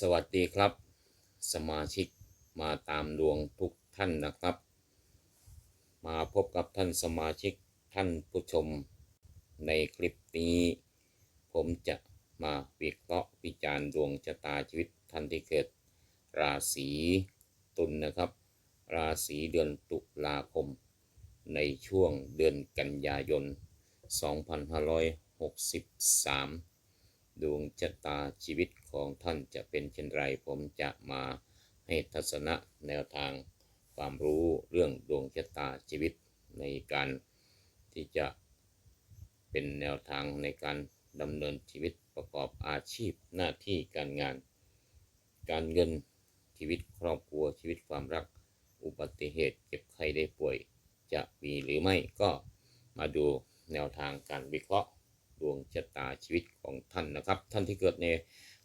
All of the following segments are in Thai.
สวัสดีครับ สมาชิกมาตามดวงทุกท่านนะครับ มาพบกับท่านสมาชิกท่านผู้ชม ในคลิปนี้ ผมจะมาวิเคราะห์วิจารณ์ดวงชะตาชีวิตท่านที่เกิด ราศีตุลนะครับ ราศีเดือนตุลาคม ในช่วงเดือนกันยายน 2563 ดวงชะตาชีวิตของท่านจะเป็นเช่นไร ผมจะมาให้ทัศนะแนวทางความรู้เรื่องดวงชะตาชีวิตในการที่จะเป็นแนวทางในการดำเนินชีวิตประกอบอาชีพหน้าที่การงาน การเงินชีวิตครอบครัวชีวิตความรัก อุบัติเหตุเจ็บไข้ได้ป่วย จะมีหรือไม่ก็มาดูแนวทางการวิเคราะห์ ดวงชะตาชีวิตของท่านนะครับ ท่านที่เกิดใน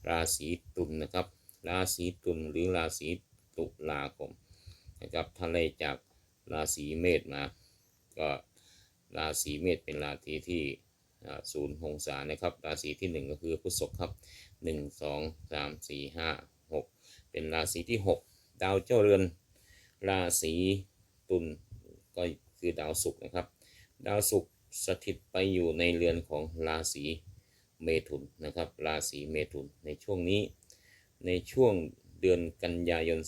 ราศีตุลนะครับ ราศีตุลหรือราศีตุลาคมนะครับท่านไล่จากราศีเมษมา ก็ราศีเมษเป็นราศีที่ศูนย์องศานะครับ ราศีที่หนึ่งก็คือพฤษภครับหนึ่งสองสามสี่ห้าหกเป็นราศีที่หกดาวเจ้าเรือน ราศีตุลก็คือดาวศุกร์นะครับ ดาวศุกร์ สถิตไปอยู่ในเรือนของราศีเมถุนนะครับ ราศีเมถุนในช่วงนี้ในช่วงเดือนกันยายน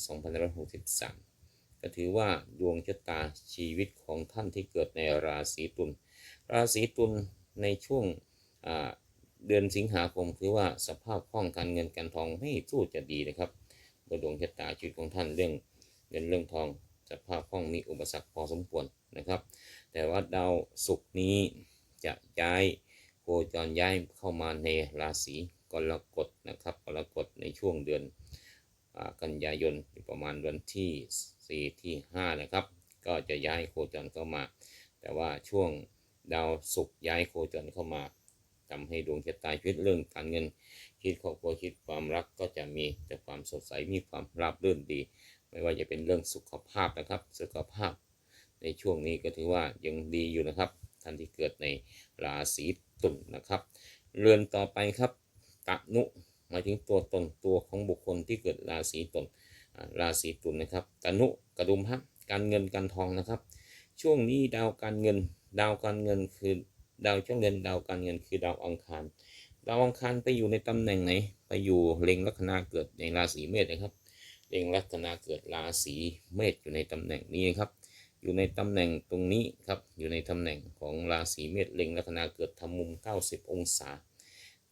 2563 ก็ถือว่าดวงชะตาชีวิตของท่านที่เกิดในราศีตุล ราศีตุลในช่วงเดือนสิงหาคมคือว่าสภาพคล่องการเงินการทองไม่สู้จะดีนะครับโดยดวงชะตาชีวิตของท่านเรื่องเงินเรื่องทองสภาพคล่องมีอุปสรรคพอสมควร นะครับ แต่ว่าดาวศุกร์นี้จะย้ายโคจรย้ายเข้ามาในราศีกรกฎนะครับกรกฎในช่วงเดือนอกันยายนประมาณวันที่ 4 ที่ 5 นะครับ ก็จะย้ายโคจรเข้ามา แต่ว่าช่วงดาวศุกร์ย้ายโคจรเข้ามาทำให้ดวงชะตาชีวิตเรื่องการเงินชีวิตครอบครัวชีวิตความรักก็จะมีแต่ความสดใสมีความราบรื่นดี ไม่ว่าจะเป็นเรื่องสุขภาพนะครับ สุขภาพ ในช่วงนี้ก็ถือว่ายังดีอยู่นะครับ ท่านที่เกิดในราศีตุลนะครับ เรือนต่อไปครับตะนุหมายถึงตัวตนตัวของบุคคลที่เกิดราศีตุลราศีตุลนะครับตะนุกระดุมพระการเงินการทองนะครับ ช่วงนี้ดาวการเงิน ดาวการเงินคือดาวช่วงเดือนดาวการเงินคือดาวอังคาร ดาวอังคารไปอยู่ในตำแหน่งไหน ไปอยู่เล็งลัคนาเกิดในราศีเมษนะครับเล็งลัคนาเกิดราศีเมษอยู่ในตำแหน่งนี้ครับ อยู่ในตำแหน่งตรงนี้ครับ อยู่ในตำแหน่งของราศีเมษเล็งลัคนาเกิดทำมุม 90 องศา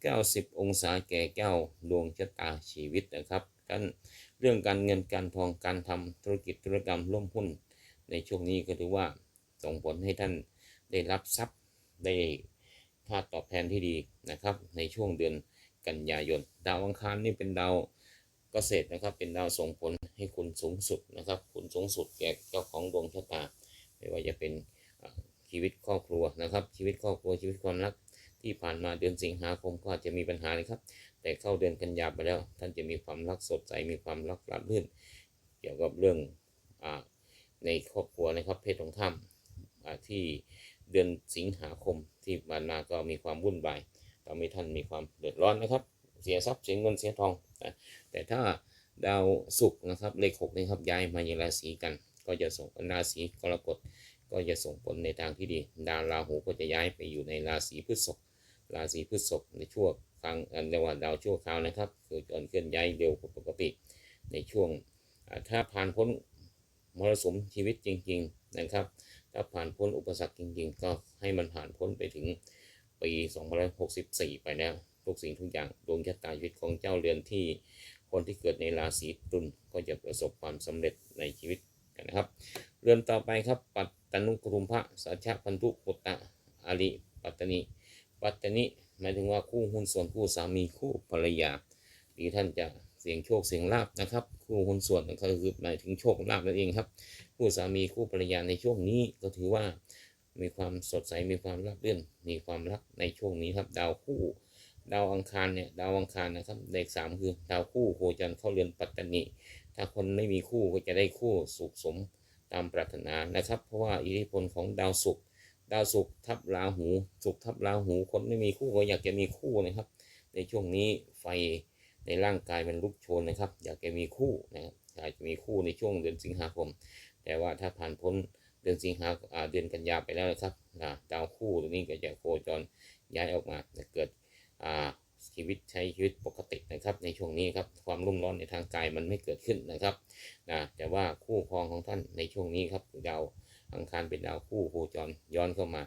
90 องศาแก่เก้าดวงชะตาชีวิตนะครับกันเรื่องการเงินการทองการทำธุรกิจธุรกรรมร่วมหุ้น ในช่วงนี้ก็ถือว่าส่งผลให้ท่านได้รับทรัพย์ได้ค่าตอบแทนที่ดีนะครับ ในช่วงเดือนกันยายน ดาวอังคารนี่เป็นดาว เกษตรนะครับ เป็นดาวส่งผลให้คุณสูงสุดนะครับ คุณสูงสุดแก่เจ้าของดวงชะตา ไม่ว่าจะเป็นชีวิตครอบครัวนะครับ ชีวิตครอบครัวชีวิตความรักที่ผ่านมาเดือนสิงหาคมก็อาจจะมีปัญหาเลยครับ แต่เข้าเดือนกันยาไปแล้ว ท่านจะมีความรักสดใสมีความรักราบรื่น เกี่ยวกับเรื่องอในครอบครัวนะครับเพศตรงข้ามที่เดือนสิงหาคมที่ผ่านมาก็มีความวุ่นวายทำให้ท่านมีความเดือดร้อนนะครับ เสียทรัพย์เสียเงินเสียทองนะแต่ถ้าดาวศุกร์นะครับเลขหกนะครับย้ายมาในราศีกัน ก็จะส่งราศีกรกฎก็จะส่งผลในทางที่ดี ดาวราหูก็จะย้ายไปอยู่ในราศีพฤษภราศีพฤษภในช่วงครั้งเรียกว่าดาวชั่วคราวนะครับคือจรเคลื่อนย้ายเร็วกว่าปกติ ในช่วงถ้าผ่านพ้นมรสุมชีวิตจริง ๆนะครับ ถ้าผ่านพ้นอุปสรรคจริง ๆ ก็ให้มันผ่านพ้นไปถึงปี 2564 ไปแล้ว ทุกสิ่งทุกอย่างดวงชะตาชีวิตของเจ้าเรือนที่คนที่เกิดในราศีตุลก็จะประสบความสำเร็จในชีวิตกันนะครับ เรือนต่อไปครับ ปัตตนุกรุมพระสัชะพันธุปุตตะอาริปัตตนิปัตตนิหมายถึงว่าคู่หุ้นส่วนคู่สามีคู่ภรรยาที่ท่านจะเสียงโชคเสียงลาบนะครับ คู่หุ้นส่วนก็คือหมายถึงโชคลาภนั่นเองครับ คู่สามีคู่ภรรยาในช่วงนี้ก็ถือว่ามีความสดใสมีความราบรื่นมีความรักในช่วงนี้ครับดาวคู่ ดาวอังคารเนี่ยดาวอังคารนะครับเลขสามคือดาวคู่โคจรเข้าเรือนปัตตนิถ้าคนไม่มีคู่ก็จะได้คู่สุขสมตามปรารถนานะครับ เพราะว่าอิทธิพลของดาวศุกร์ดาวศุกร์ทับราหูศุกร์ทับราหูคนไม่มีคู่ก็อยากจะมีคู่นะครับ ในช่วงนี้ไฟในร่างกายมันลุกโชนนะครับ อยากจะมีคู่นะครับอยากจะมีคู่ในช่วงเดือนสิงหาคม แต่ว่าถ้าผ่านพ้นเดือนสิงหาเดือนกันยาไปแล้วนะครับดาวคู่ตรงนี้ก็จะโคจรย้ายออกมาจะเกิด ชีวิตใช้ชีวิตปกตินะครับ ในช่วงนี้ครับความรุ่มร้อนในทางกายมันไม่เกิดขึ้นนะครับนะแต่ว่าคู่ครองของท่านในช่วงนี้ครับดาวอังคารเป็นดาวคู่โคจรย้อนเข้ามา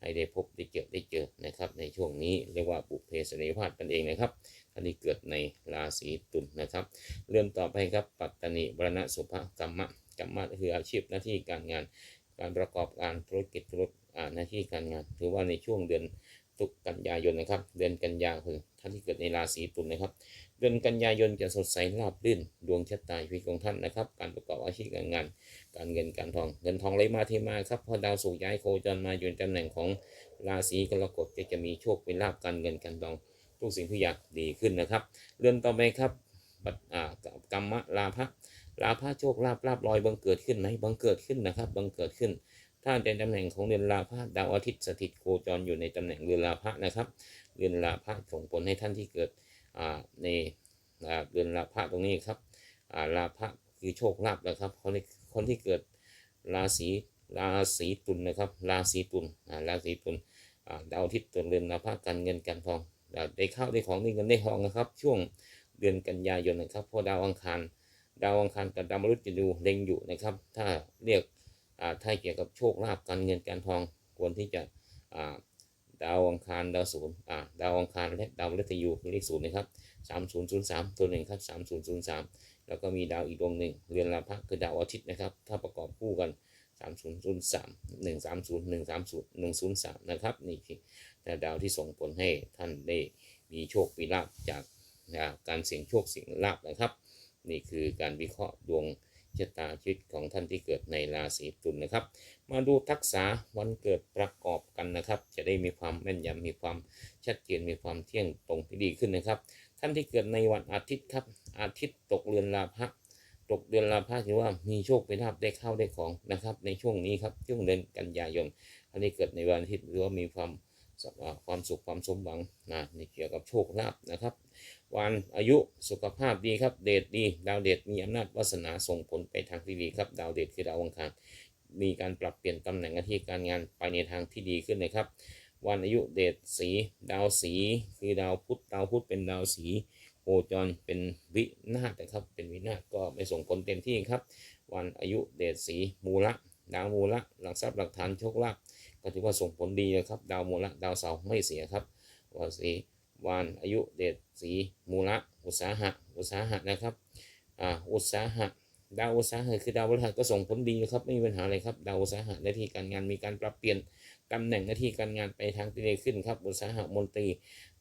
ให้ได้พบได้เจอได้เจอนะครับ ในช่วงนี้เรียกว่าบุพเพสนิวาสกันเองนะครับท่านที่เกิดในราศีตุลนะครับ เริ่มต่อไปครับปัตตานีบรณะสุภกรรมะกรรมะคืออาชีพหน้าที่การงาน การประกอบการธุรกิจธุรกิจอาหน้าที่การงาน ถือว่าในช่วงเดือนุกกันยายนนะครับ เดือนกันยาคือท่านที่เกิดในราศีตุลนะครับ เดือนกันยายนจะสดใสราบรื่น ดวงชะตาชีวิตของท่านนะครับ การประกอบอาชีพการงาน การเงินการทอง เงินทองไหลมาเทมาครับ พอดาวสุกย้ายโคจรมาอยู่ในตำแหน่งของราศีกรกฎจะจะมีโชคเป็นลาบการเงินการทอง ทุกสิ่งทุกอย่างดีขึ้นนะครับ เรื่องต่อไปครับปัตอ่ากรรมะลาภะลาภะโชคลาภลาบลอยบังเกิดขึ้นไหมบังเกิดขึ้นนะครับ บังเกิดขึ้น ถ้าในตำแหน่งของเรือนลาภะดาวอาทิตย์สถิตโคจรอยู่ในตำแหน่งเรือนลาภะนะครับ เรือนลาภะส่งผลให้ท่านที่เกิดในเรือนลาภะตรงนี้ครับาลาภะคือโชคลาภนะครับคนที่คนที่เกิดราศีราศีตุลนะครับ ราศีตุลราศีตุลดาวอาทิตย์ตัวเรือนลาภะการเงินการทองได้เข้าได้ของได้เงินได้ทองนะครับ ช่วงเดือนกันยายนนะครับเพราะดาวอังคาร ดาวอังคารกับดาวมฤตยูเล็งอยู่นะครับ ถ้าเรียก ถ้าเกี่ยวกับโชคลาภการเงินการทองควรที่จะดาวอังคารดาวศูนย์ดาวอังคารและดาวฤตยูคือเลขศูนย์นะครับสามศูนย์ศูนย์สามตัวหนึ่งครับสามศูนย์ศูนย์สามแล้วก็มีดาวอีกดวงหนึ่งเรือนลาภะคือดาวอาทิตย์นะครับ ถ้าประกอบคู่กันสามศูนย์ศูนย์สามหนึ่งสามศูนย์หนึ่งสามศูนย์หนึ่งศูนย์สามนะครับนี่คือแต่ดาวที่ส่งผลให้ท่านได้มีโชคมีลาภจากการเสี่ยงโชคเสี่ยงลาภนะครับ นี่คือการวิเคราะห์ดวง ชะตาชีวิตของท่านที่เกิดในราศีตุลนะครับ มาดูทักษะวันเกิดประกอบกันนะครับ จะได้มีความแม่นยำมีความชัดเจนมีความเที่ยงตรงที่ดีขึ้นนะครับ ท่านที่เกิดในวันอาทิตย์ครับ อาทิตย์ตกเรือนลาภะตกเดือนลาภะถือว่ามีโชคไปลาภได้เข้าวได้ของนะครับ ในช่วงนี้ครับช่วงเดือนกันยายนท่านที่เกิดในวันอาทิตย์หรือว่ามีความความสุขความสมหวังนะในเกี่ยวกับโชคลาภนะครับ วันอายุสุขภาพดีครับ เดชดี ดาวเดชมีอำนาจวาสนาส่งผลไปทางที่ดีครับ ดาวเดชคือดาวอังคารมีการปรับเปลี่ยนตำแหน่งหน้าที่การงานไปในทางที่ดีขึ้นนะครับ วันอายุเดชสี ดาวสี คือดาวพุธดาวพุธเป็นดาวสีโคจรเป็นวินาศนะครับ เป็นวินาศก็ไม่ส่งผลเต็มที่ครับ วันอายุเดชสีมูละดาวมูละหลักทรัพย์หลักฐานโชคลาภก็ถือว่าส่งผลดีนะครับ ดาวมูละดาวเสาไม่เสียครับวันสี วันอายุเดชสีมูละอุตสาหะอุตสาหะนะครับอ่าอุตสาหะดาวอุตสาหะคือดาวพฤหัสก็ส่งผลดีครับไม่มีปัญหาอะไรครับดาวอุตสาหะหน้าที่การงานมีการปรับเปลี่ยนตำแหน่งหน้าที่การงานไปทางที่ดีขึ้นครับอุตสาหะมนตรี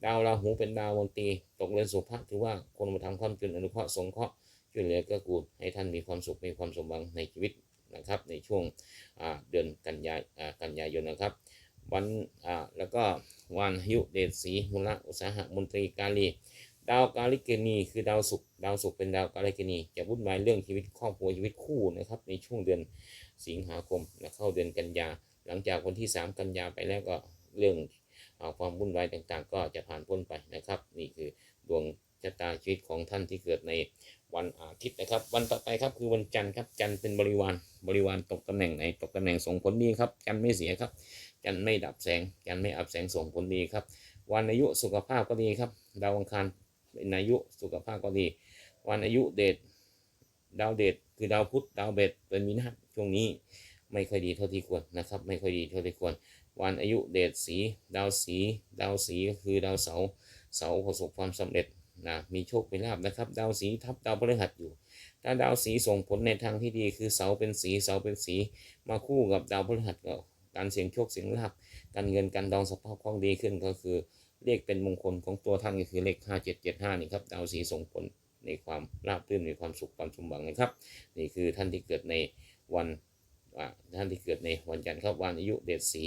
ดาวราหูเป็นดาวมนตรี ตกเรือนสุภาพถือว่าคนมาทำความจุนอนุเคราะห์สงเคราะห์ช่วยเหลือกื้อกูลให้ท่านมีความสุขมีความสมหวังในชีวิตนะครับในช่วงเดือนกันยายกันยายนนะครับ วันอ่าแล้วก็วันยุเดชสีมูลอุตสาหะมนตรีกาลี ดาวกาลิกนีคือดาวศุกร์ดาวศุกร์เป็นดาวกาลิกนีจะวุ่นวายเรื่องชีวิตครอบครัวชีวิตคู่นะครับในช่วงเดือนสิงหาคมนะเข้าเดือนกันยา หลังจากวันที่ 3 กันยาไปแล้วก็เรื่องอาความวุ่นวายต่างๆ ก็จะผ่านพ้นไปนะครับ นี่คือดวงชะตาชีวิตของท่านที่เกิดในวันอาทิตย์นะครับ วันต่อไปครับคือวันจันทร์ครับจันทร์เป็นบริวารบริวารตกตำแหน่งไหนตกตำแหน่งส่งผลดีครับจันทร์ไม่เสียครับ จันไม่ดับแสง จันไม่อับแสงส่งผลดีครับ วันอายุสุขภาพก็ดีครับดาวอังคารเป็นอายุสุขภาพก็ดี วันอายุเดชดาวเดชคือดาวพุธดาวเบสเป็นวินาช่วงนี้ไม่ค่อยดีเท่าที่ควรนะครับ ไม่ค่อยดีเท่าที่ควร วันอายุเดชสี ดาวสี ดาวสีก็คือดาวเสาเสาประสบความสำเร็จนะมีโชคเป็นลาภนะครับ ดาวสีทับดาวพฤหัสอยู่ ถ้าดาวสีส่งผลในทางที่ดีคือเสาเป็นสีเสาเป็นสี มาคู่กับดาวพฤหัสก็ การเสียงโชคเสียงลาภการเงินการดองสภาพคล่องดีขึ้นก็คือเลขเป็นมงคลของตัวท่านก็คือเลข 5775 นี่ครับดาวสีส่งผลในความราบรื่นในความสุขความสมหวังนะครับ นี่คือท่านที่เกิดในวันท่านที่เกิดในวันจันทร์ครับวันอายุเดชสี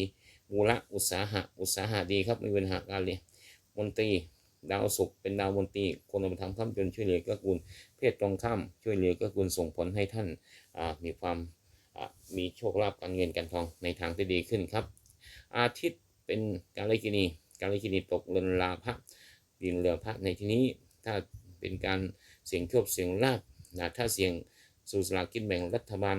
มูละอุตสาหะอุตสาหะดีครับไม่มีปัญหาการเลยมนตรีดาวศุกร์เป็นดาวมนตรีคนมาทำข้ามจนช่วยเหลือก็กูลเพศตรงข้ามช่วยเหลือก็กูลส่งผลให้ท่านมีความ มีโชคลาภการเงินการทองในทางที่ดีขึ้นครับ อาทิตย์เป็นกาลกินีกาลกินีตกเรือนลาภะดินเรือพระในที่นี้ถ้าเป็นการเสี่ยงโชคเสี่ยงลาภนะถ้าเสี่ยงสู่สลากินแบ่งรัฐบาล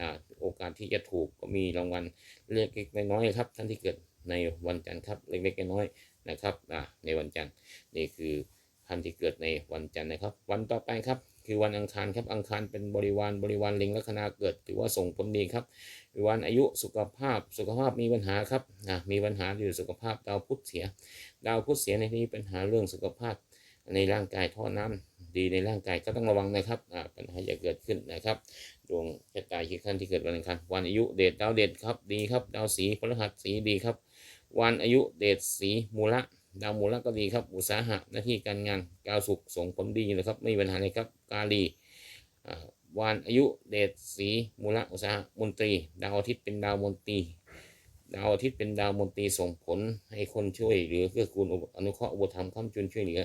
อโอกาสที่จะถูกก็มีรางวัลเล็กๆน้อยๆครับท่านที่เกิดในวันจันทร์ครับเล็กๆน้อยๆนะครับในวันจันทร์นี่คือท่านที่เกิดในวันจันทร์นะครับ วันต่อไปครับ คือวันอังคารครับอังคารเป็นบริวารบริวารเล็งลัคนาเกิด ถือว่าส่งผลดีครับวันอายุสุขภาพสุขภาพมีปัญหาครับนะมีปัญหาอยู่สุขภาพดาวพุธเสีย ดาวพุธเสียในที่นี้ปัญหาเรื่องสุขภาพในร่างกายท่อน้ำดีในร่างกายก็ต้องระวังนะครับอ่าปัญหาจะเกิดขึ้นนะครับดวงชะตาคิดขั้นที่เกิดวันอังคารวันอายุเดชดาวเดชครับดีครับดาวสีพฤหัสสีดีครับ วันอายุเดชสีมูละ ดาวมูละก็ดีครับ อุตสาหะหน้าที่การงานกาวสุขส่งผลดีอยู่นะครับ ไม่มีปัญหาเลยครับ กาลีอ่าวันอายุเดชสีมูลอุตสาหมนตรี ดาวอาทิตย์เป็นดาวมนตรีดาวอาทิตย์เป็นดาวมนตรีส่งผลให้คนช่วยเหลือเกื้อกูลอนุเคราะห์อุปถัมภ์ค้ำจุนช่วยเหลือ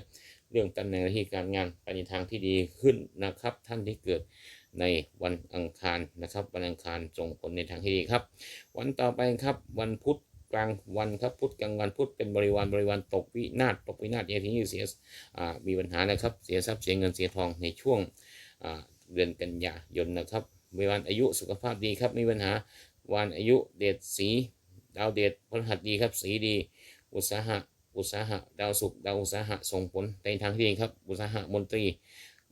เรื่องตำแหน่งหน้าที่การงานไปในทางที่ดีขึ้นนะครับ ท่านที่เกิดในวันอังคารนะครับ วันอังคารส่งผลในทางที่ดีครับ วันต่อไปครับวันพุธ กลางวันครับพุธกลางวันพุธเป็นบริวารบริวารตกวินาศตกวินาศอย่างที่เสียอ่ามีปัญหานะครับเสียทรัพย์เสียเงินเสียทองในช่วงเดือนกันยายนนะครับมีวันอายุสุขภาพดีครับไม่มีปัญหาวันอายุเดชสีดาวเดชพฤหัสดีครับสีดี อุตสาหะอุตสาหะดาวศุกร์ดาวอุตสาหะส่งผลในทางที่ดีครับอุตสาหะมนตรี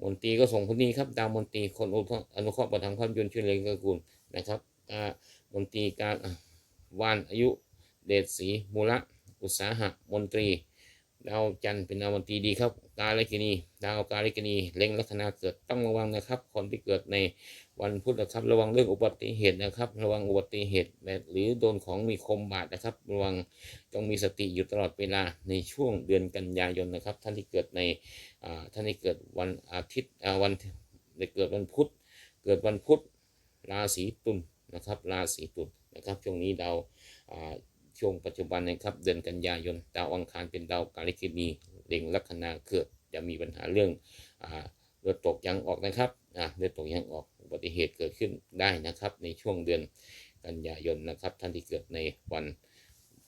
มนตรีก็ส่งผลดีครับดาวมนตรีคนอนุเคราะห์อนุเคราะห์ประทางความยนต์ช่วยเหลือเกื้อกูลนะครับอ่ามนตรีการวันอายุ เดชสีมูละ อุตสาหะมนตรี ดาวจันทร์เป็นดาวมนตรีดีครับ กาลกินี ดาวกาลกินีเล็งลัคนาเกิดต้องระวังนะครับ คนที่เกิดในวันพุธนะครับ ระวังเรื่องอุบัติเหตุนะครับ ระวังอุบัติเหตุแบบหรือโดนของมีคมบาดนะครับ ระวังต้องมีสติอยู่ตลอดเวลาในช่วงเดือนกันยายนนะครับ ท่านที่เกิดในท่านที่เกิดวันอาทิตย์วันเกิดวันพุธ เกิดวันพุธราศีตุลนะครับ ราศีตุลนะครับ ช่วงนี้ดาวอ่า ช่วงปัจจุบันนะครับเดือนกันยายนดาวอังคารเป็นดาวกาลิกินีเล็งลัคนาเกิดจะมีปัญหาเรื่องอเลือดตกยังออกนะครับเลือดตกยังออกอุบัติเหตุเกิดขึ้นได้นะครับ ในช่วงเดือนกันยายนนะครับ ท่านที่เกิดในวัน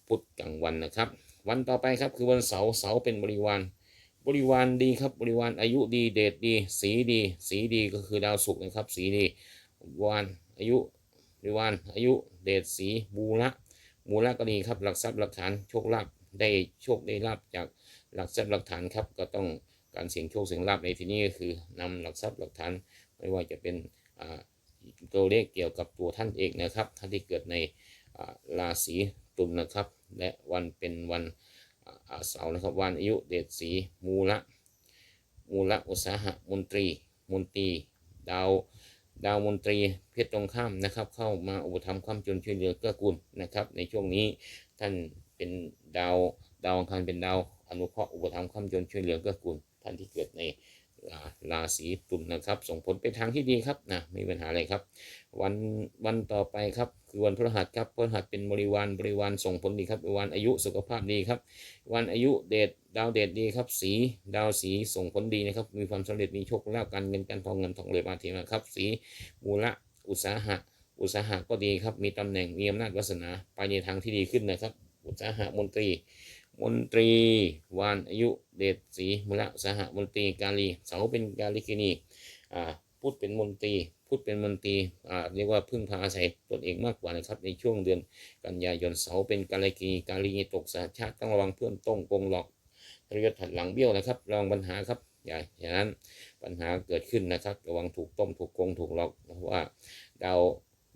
พุธกลางวันนะครับ วันต่อไปครับคือวันเสาร์เสาร์เป็นบริวารบริวารดีครับบริวารอายุดีเดชดี สีดี สีดีก็คือดาวศุกร์นะครับ สีดีวานอายุบริวารอายุเดชสีบูระ มูลก็ดีครับ หลักทรัพย์หลักฐานโชคลาภได้โชคได้ลาภจากหลักทรัพย์หลักฐานครับ ก็ต้องการเสี่ยงโชคเสี่ยงลาภในที่นี้ก็คือนำหลักทรัพย์หลักฐานไม่ว่าจะเป็นตัวเลขเกี่ยวกับตัวท่านเองนะครับ ท่านที่เกิดในราศีตุลนะครับ และวันเป็นวันเสาร์นะครับ วันอายุเดชสีมูละมูละอุตสาหะมนตรี มนตรี ดาว ดาวมนตรีเพชรตรงข้ามนะครับ เข้ามาอุปถัมภ์ความจนช่วยเหลือเกื้อกูลนะครับ ในช่วงนี้ท่านเป็นดาวดาวอังคารเป็นดาวอนุเคราะห์อุปถัมภ์ความจนช่วยเหลือเกื้อกูลท่านที่เกิดใน ราศีตุลนะครับ ส่งผลไปทางที่ดีครับนะไม่มีปัญหาอะไรครับ วันวันต่อไปครับคือวันพฤหัสครับพฤหัสเป็นบริวารบริวารส่งผลดีครับวารอายุสุขภาพดีครับ วันอายุเดชดาวเดชดีครับ สีดาวสีส่งผลดีนะครับ มีความสำเร็จมีโชคลาภการเงินการทองเงินทองเลยมาเทมาครับ สีมูละอุตสาหะ อุตสาหะก็ดีครับ มีตำแหน่งมีอำนาจวาสนาไปในทางที่ดีขึ้นนะครับ อุตสาหะมนตรี มนตรีวานอายุเดชสีมูละสหะมนตรีกาลีเสาเป็นกาลิกินีอ่าพูดเป็นมนตรีพูดเป็นมนตรีอ่าเรียกว่าพึ่งพาอาศัยตนเองมากกว่านะครับในช่วงเดือนกันยายนเสาเป็นกาลิกินีกาลีตกสาชาติต้องระวังเพื่อนต้งโกงหลอกทรยศถัดหลังเบี้ยวนะครับระวังปัญหาครับอย่าอย่างนั้นปัญหาเกิดขึ้นนะครับ ระวังถูกต้มถูกโกงถูกหลอกเพราะว่าดาว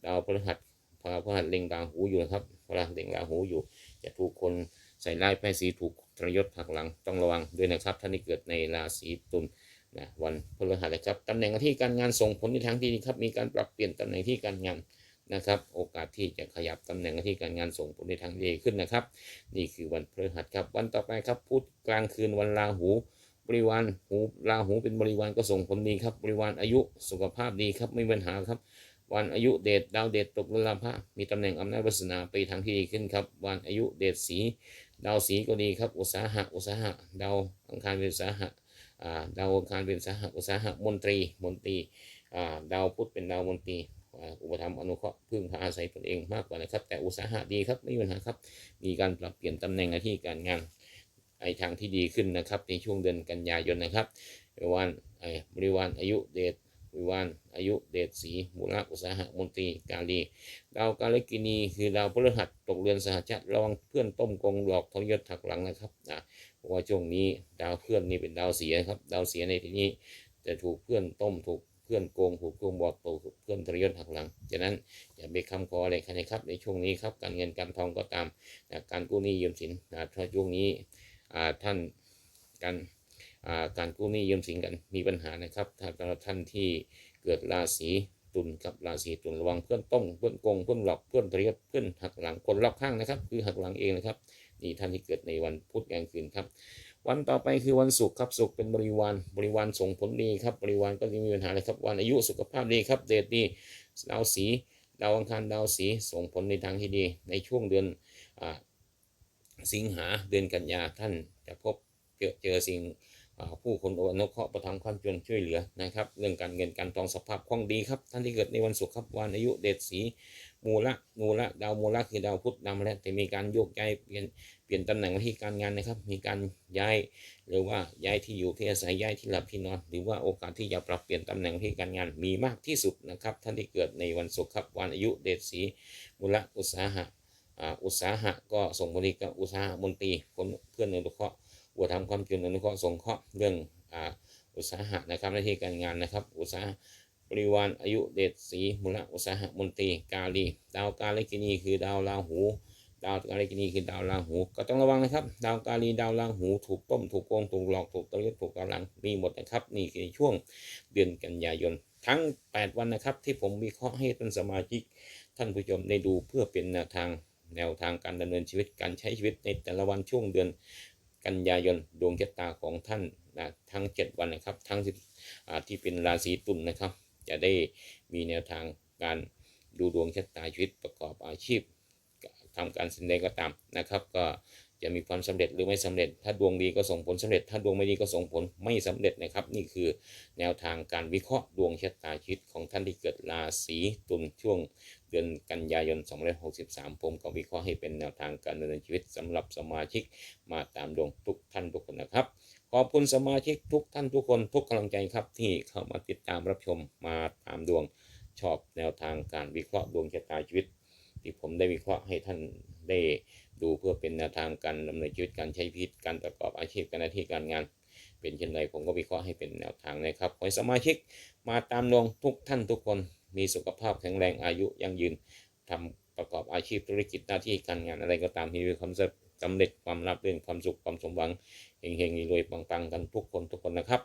ดาวพฤหัสพระพฤหัสเล็งดาวหูอยู่นะครับพระเล็งดาวหูอยู่จะถูกคน ใส่ร้ายแพร่สีถูกทรยศหักหลังต้องระวังด้วยนะครับท่านที่เกิดในราศีตุลนะวันพฤหัสนะครับตำแหน่งหน้าที่การงานส่งผลในทางที่ดีครับมีการปรับเปลี่ยนตำแหน่งที่การงานนะครับ โอกาสที่จะขยับตำแหน่งที่การงานส่งผลในทางดีขึ้นนะครับ นี่คือวันพฤหัสครับ วันต่อไปครับพุธกลางคืนวันราหู บริวารหูราหูเป็นบริวารก็ส่งผลดีครับ บริวารอายุสุขภาพดีครับไม่มีปัญหาครับ วันอายุเดชดาวเดชตกลุลาภะมีตำแหน่งอำนาจวาสนาไปทางที่ดีขึ้นครับ วันอายุเดชสี ดาวสีก็ดีครับอุตสาหะอุตสาหะดาวอังคารเป็นอุตสาหะดาวอังคารเป็นอุตสาหะอุตสาหะมนตรีมนตรีดาวพุธเป็นดาวมนตรีอุปถัมอนุเคราะห์พึ่งพาอาศัยตนเองมากกว่านะครับ แต่อุตสาหะดีครับไม่มีปัญหาครับ มีการปรับเปลี่ยนตำแหน่งหน้าที่การงานในทางที่ดีขึ้นนะครับในช่วงเดือนกันยายนนะครับริวารไอบริวารอายุเดช บริวารอายุเดชสีมูลอุตสาหะมนตรีกาลีดาวกาลกินีคือดาวพฤหัสตกเรือนสหชาติระวังเพื่อนต้มกงหลอกทรยศถักหลังนะครับนะเพราะว่าช่วงนี้ดาวเพื่อนนี่เป็นดาวเสียครับ ดาวเสียในที่นี้จะถูกเพื่อนต้มถูกเพื่อนโกงถูกโกงบอกถูกเพื่อนทรยศหักหลังฉะนั้นอย่าไปคำขออะไรกันนะครับ ในช่วงนี้ครับการเงินการทองก็ตามนะการกู้หนี้ยืมสินนะถ้าช่วงนี้อ่าท่านการ การกู้หนี้ยืมสินกันมีปัญหานะครับ ถ้าท่านที่เกิดราศีตุลกับราศีตุลระวังเพื่อนต้มเพื่อนโกงเพื่อนหลอกเพื่อนทรยศเพื่อนหักหลังคนรอบข้างนะครับ คือหักหลังเองนะครับนี่ท่านที่เกิดในวันพุธกลางคืนครับ วันต่อไปคือวันศุกร์ครับศุกร์เป็นบริวารบริวารส่งผลดีครับบริวารก็ไม่มีปัญหาเลยครับ วันอายุสุขภาพดีครับเดชดีดาวสีดาวอังคารดาวสีส่งผลในทางที่ดี ในช่วงเดือนอสิงหาเดือนกันยาท่านจะพบเจอเจอสิ่ง ผู้คนอนุเคราะห์ประทานความจนช่วยเหลือนะครับ เรื่องการเงินการทองสภาพคล่องดีครับ ท่านที่เกิดในวันศุกร์ครับวันอายุเดชสีมูละมูละดาวมูละคือดาวพุธดาวมะเร็งแต่มีการโยกย้ายเปลี่ยนเปลี่ยนตำแหน่งหน้าที่การงานนะครับ มีการย้ายหรือว่าย้ายที่อยู่ที่อาศัยย้ายที่หลับที่นอน หรือว่าโอกาสที่จะปรับเปลี่ยนตำแหน่งที่การงานมีมากที่สุดนะครับ ท่านที่เกิดในวันศุกร์ครับวันอายุเดชสีมูละอุตสาหะอุตสาหะก็ส่งบริการอุตสาหะมนตรีคนเพื่อนอนุเคราะห์ วัวทำความจนอนุเคราะห์สงเคราะห์เรื่องอ่าอุตสาหะนะครับหน้าที่การงานนะครับ อุตสาหะบริวารอายุเดชสีมูละอุตสาหะมนตรีกาลีดาวกาลกินีคือดาวราหู ดาวกาลีกินีคือดาวราหู ก็ต้องระวังนะครับ ดาวกาลีดาวราหู ถูกต้มถูกโกงถูกหลอกถูกตะลึงถูกกำลังมีหมดนะครับนี่คือช่วงเดือนกันยายนทั้ง 8 วันนะครับที่ผมวิเคราะห์ให้ท่านสมาชิก ท่านผู้ชมได้ดูเพื่อเป็นแนวทางแนวทางการดำเนินชีวิตการใช้ชีวิตในแต่ละวันช่วงเดือน กันยายนดวงชะตาของท่านนะทั้ง 7 วันนะครับ ทั้งที่ที่เป็นราศีตุลนะครับ จะได้มีแนวทางการดูดวงชะตาชีวิตประกอบอาชีพทำการแสดงก็ตามนะครับ ก็จะมีความสำเร็จหรือไม่สำเร็จ ถ้าดวงดีก็ส่งผลสำเร็จ ถ้าดวงไม่ดีก็ส่งผลไม่สำเร็จนะครับ นี่คือแนวทางการวิเคราะห์ดวงชะตาชีวิตของท่านที่เกิดราศีตุลช่วง เดือนกันยายน 2563 ผมก็วิเคราะห์ให้เป็นแนวทางการดำเนินชีวิตสำหรับสมาชิกมาตามดวงทุกท่านทุกคนนะครับ ขอบคุณสมาชิกทุกท่านทุกคนทุกกำลังใจครับที่เข้ามาติดตามรับชมมาตามดวงชอบแนวทางการวิเคราะห์ดวงชะตาชีวิต ที่ผมได้วิเคราะห์ให้ท่านได้ดูเพื่อเป็นแนวทางการดำเนินชีวิตการใช้ชีวิตการประกอบอาชีพการหน้าที่การงานเป็นเช่นไรผมก็วิเคราะห์ให้เป็นแนวทางนะครับขอให้สมาชิกมาตามดวงทุกท่านทุกคน มีสุขภาพแข็งแรงอายุยั่งยืนทำประกอบอาชีพธุรกิจหน้าที่การงานอะไรก็ตามที่มีความสำเร็จความรับเรื่องความสุขความสมหวังเฮงๆรวยๆปังๆกันทุกคนทุกคนนะครับ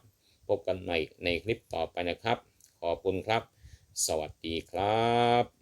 พบกันใหม่ในคลิปต่อไปนะครับ ขอบคุณครับ สวัสดีครับ